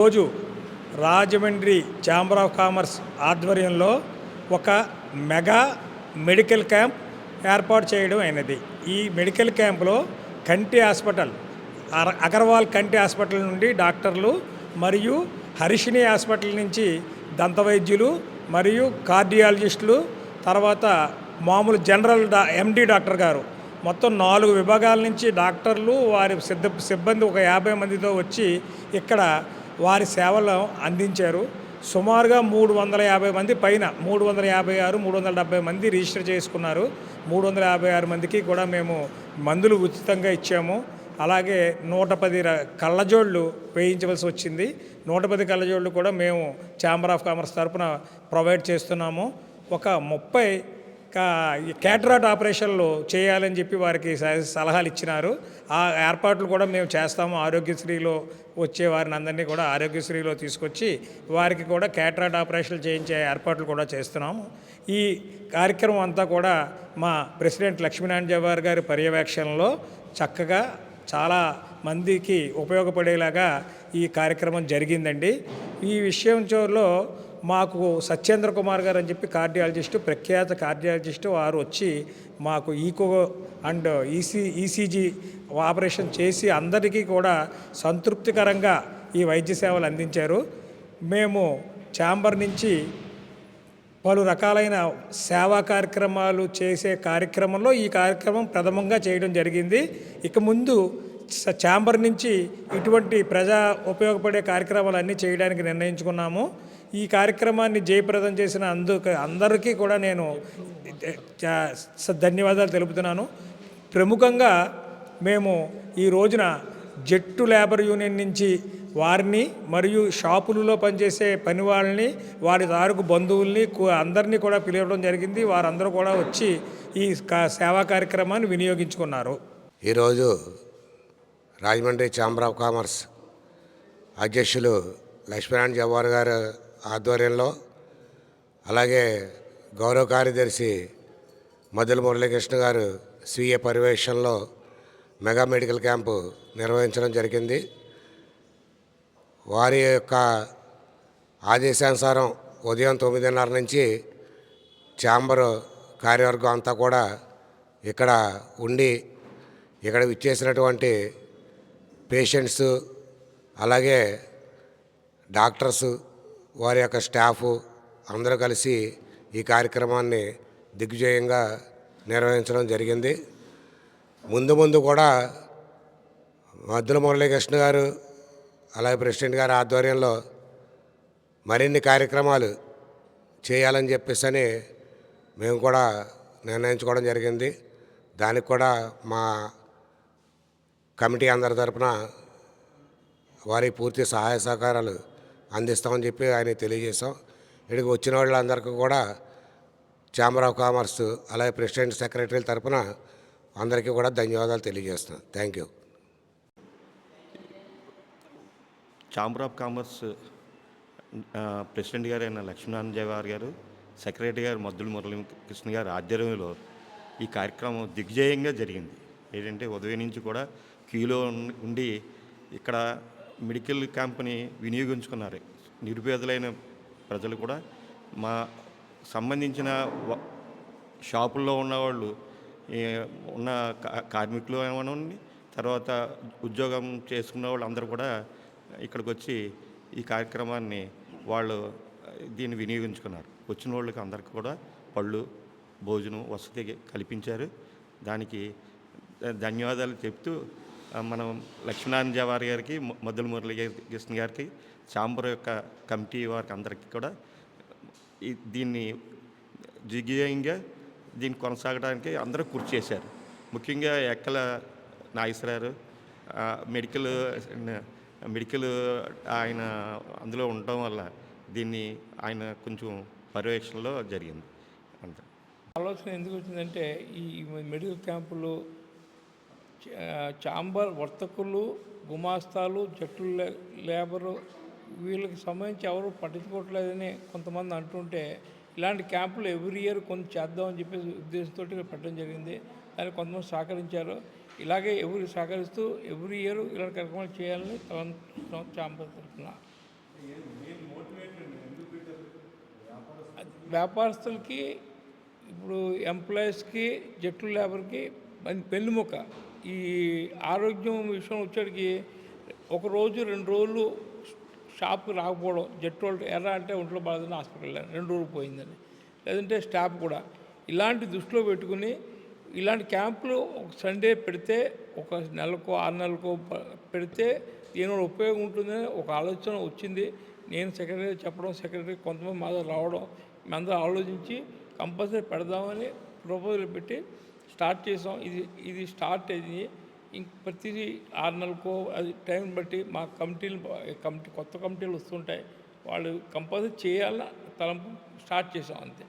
రోజు Rajahmundry chamber of commerce ఆధ్వర్యంలో ఒక మెగా మెడికల్ క్యాంప్ ఏర్పాటు చేయడం అయినది. ఈ మెడికల్ క్యాంపులో కంటి హాస్పిటల్ అగర్వాల్ కంటి హాస్పిటల్ నుండి డాక్టర్లు మరియు హరిషిణి హాస్పిటల్ నుంచి దంత వైద్యులు మరియు కార్డియాలజిస్టులు తర్వాత మామూలు జనరల్ డా ఎండి డాక్టర్ గారు మొత్తం నాలుగు విభాగాల నుంచి డాక్టర్లు వారి సిద్ధ సిబ్బంది ఒక యాభై మందితో వచ్చి ఇక్కడ వారి సేవలు అందించారు. సుమారుగా మూడు వందల యాభై మంది పైన మూడు వందల యాభై ఆరు మూడు వందల డెబ్బై మంది రిజిస్టర్ చేసుకున్నారు. మూడు వందల యాభై ఆరు మందికి కూడా మేము మందులు ఉచితంగా ఇచ్చాము. అలాగే నూట పది కళ్ళజోళ్ళు వేయించవలసి వచ్చింది. నూట పది కళ్ళజోళ్ళు కూడా మేము ఛాంబర్ ఆఫ్ కామర్స్ తరఫున ప్రొవైడ్ చేస్తున్నాము. ఒక ముప్పై క్యాటరాట్ ఆపరేషన్లు చేయాలని చెప్పి వారికి స- సలహాలు ఇచ్చినారు. ఆ ఏర్పాట్లు కూడా మేము చేస్తాము. ఆరోగ్యశ్రీలో వచ్చే వారిని అందరినీ కూడా ఆరోగ్యశ్రీలో తీసుకొచ్చి వారికి కూడా క్యాటరాట్ ఆపరేషన్లు చేయించే ఏర్పాట్లు కూడా చేస్తున్నాము. ఈ కార్యక్రమం అంతా కూడా మా ప్రెసిడెంట్ లక్ష్మీనారాయణ జవహర్ గారి పర్యవేక్షణలో చక్కగా చాలా మందికి ఉపయోగపడేలాగా ఈ కార్యక్రమం జరిగిందండి. ఈ విషయం చోర్లో మాకు సత్యేంద్ర కుమార్ గారు అని చెప్పి కార్డియాలజిస్టు ప్రఖ్యాత కార్డియాలజిస్టు వారు వచ్చి మాకు echo and EC ECG operation చేసి అందరికీ కూడా సంతృప్తికరంగా ఈ వైద్య సేవలు అందించారు. మేము ఛాంబర్ నుంచి పలు రకాలైన సేవా కార్యక్రమాలు చేసే కార్యక్రమంలో ఈ కార్యక్రమం ప్రథమంగా చేయడం జరిగింది. ఇక ముందు ఛాంబర్ నుంచి ఇటువంటి ప్రజా ఉపయోగపడే కార్యక్రమాలన్నీ చేయడానికి నిర్ణయించుకున్నాము. ఈ కార్యక్రమాన్ని జయప్రదం చేసిన అందుకు అందరికీ కూడా నేను ధన్యవాదాలు తెలుపుతున్నాను. ప్రముఖంగా మేము ఈ రోజున జట్టు లేబర్ యూనియన్ నుంచి వారిని మరియు షాపులలో పనిచేసే పని వాళ్ళని వారి దారుకు బంధువుల్ని అందరినీ కూడా పిలవడం జరిగింది. వారందరూ కూడా వచ్చి ఈ కా- సేవా కార్యక్రమాన్ని వినియోగించుకున్నారు. ఈరోజు రాజమండ్రి ఛాంబర్ ఆఫ్ కామర్స్ అధ్యక్షులు లక్ష్మీనారాయణ జవ్వార్ గారు ఆధ్వర్యంలో అలాగే గౌరవ కార్యదర్శి మధుల మురళీకృష్ణ గారు స్వీయ పర్యవేక్షణలో మెగా మెడికల్ క్యాంపు నిర్వహించడం జరిగింది. వారి యొక్క ఆదేశానుసారం ఉదయం తొమ్మిదిన్నర నుంచి ఛాంబరు కార్యవర్గం అంతా కూడా ఇక్కడ ఉండి ఇక్కడ విచ్చేసినటువంటి పేషెంట్స్ అలాగే డాక్టర్స్ వారి యొక్క స్టాఫ్ అందరూ కలిసి ఈ కార్యక్రమాన్ని దిగ్విజయంగా నిర్వహించడం జరిగింది. ముందు ముందు కూడా మద్దుల మురళీకృష్ణ గారు అలాగే ప్రెసిడెంట్ గారి ఆధ్వర్యంలో మరిన్ని కార్యక్రమాలు చేయాలని చెప్పేసి అని మేము కూడా నిర్ణయించుకోవడం జరిగింది. దానికి కూడా మా కమిటీ అందరి తరపున వారి పూర్తి సహాయ సహకారాలు అందిస్తామని చెప్పి ఆయన తెలియజేశాం. ఇక్కడికి వచ్చిన వాళ్ళందరికీ కూడా ఛాంబర్ ఆఫ్ కామర్స్ అలాగే ప్రెసిడెంట్ సెక్రటరీల తరఫున అందరికీ కూడా ధన్యవాదాలు తెలియజేస్తున్నాను thank you. Chamber of commerce president గారు అయిన లక్ష్మీనారాయణ జవాహర్ గారు సెక్రటరీ గారు మద్దులు మురళీ కృష్ణ గారు ఆధ్వర్యంలో ఈ కార్యక్రమం దిగ్జయంగా జరిగింది. ఏంటంటే ఉదయం నుంచి కూడా క్యూలో ఉండి ఇక్కడ మెడికల్ క్యాంప్ని వినియోగించుకున్నారు. నిరుపేదలైన ప్రజలు కూడా మా సంబంధించిన షాపుల్లో ఉన్నవాళ్ళు ఉన్న కా- కార్మికులు ఏమనండి తర్వాత ఉద్యోగం చేసుకున్న వాళ్ళు అందరూ కూడా ఇక్కడికి వచ్చి ఈ కార్యక్రమాన్ని వాళ్ళు దీన్ని వినియోగించుకున్నారు. వచ్చిన వాళ్ళకి అందరికీ కూడా పళ్ళు భోజనం వసతి కల్పించారు. దానికి ధన్యవాదాలు చెప్తూ మనం లక్ష్మీనారాయణ జవారి గారికి మధుల మద్దుల మురళి కృష్ణ గారికి చాంబర్ యొక్క కమిటీ వారికి అందరికీ కూడా దీన్ని దిగ్విజయంగా దీన్ని కొనసాగడానికి అందరూ కృషి చేశారు. ముఖ్యంగా ఎక్కల నాగేశ్వరారు మెడికల్ మెడికల్ ఆయన అందులో ఉండటం వల్ల దీన్ని ఆయన కొంచెం పర్యవేక్షణలో జరిగింది. అంతే. ఆలోచన ఎందుకు వచ్చిందంటే ఈ మెడికల్ క్యాంపులు చాంబర్ వర్తకులు గుమాస్తాలు జట్లు లే- లేబరు వీళ్ళకి సంబంధించి ఎవరు పట్టించుకోవట్లేదని కొంతమంది అంటుంటే ఇలాంటి క్యాంపులు ఎవ్రీ ఇయర్ కొంత చేద్దామని చెప్పేసి ఉద్దేశంతో పెట్టడం జరిగింది. దానికి కొంతమంది సహకరించారు. ఇలాగే ఎవరు సహకరిస్తూ ఎవ్రీ ఇయర్ ఇలాంటి కార్యక్రమాలు చేయాలని తన చాంబర్ తరఫున. వ్యాపారస్తులకి ఇప్పుడు ఎంప్లాయీస్కి జట్టు లేబర్కి మంచి ముఖ ఈ ఆరోగ్యం విషయం వచ్చేటికి ఒక రోజు రెండు రోజులు షాప్కి రాకపోవడం జట్టు వాళ్ళు ఎర్ర అంటే ఒంట్లో బాధని హాస్పిటల్ వెళ్ళాను. రెండు రోజులు పోయిందని. లేదంటే స్టాఫ్ కూడా. ఇలాంటి దృష్టిలో పెట్టుకుని ఇలాంటి క్యాంపులు ఒక సండే పెడితే ఒక నెలకో ఆరు నెలకో పెడితే దీనివల్ల ఉపయోగం ఉంటుందని ఒక ఆలోచన వచ్చింది. నేను సెక్రటరీ చెప్పడం సెక్రటరీ కొంతమంది మా రావడం మేమందరం ఆలోచించి కంపల్సరీ పెడదామని ప్రపోజల్ పెట్టి స్టార్ట్ చేసాం. ఇది ఇది స్టార్ట్ అయింది ఇంక ప్రతి ఆరు నెలలకో అది టైం బట్టి మా కమిటీలు కమిటీ కొత్త కమిటీలు వస్తుంటాయి. వాళ్ళు కంపల్సరీ చేయాలన్న తలంపు స్టార్ట్ చేసాం అంతే.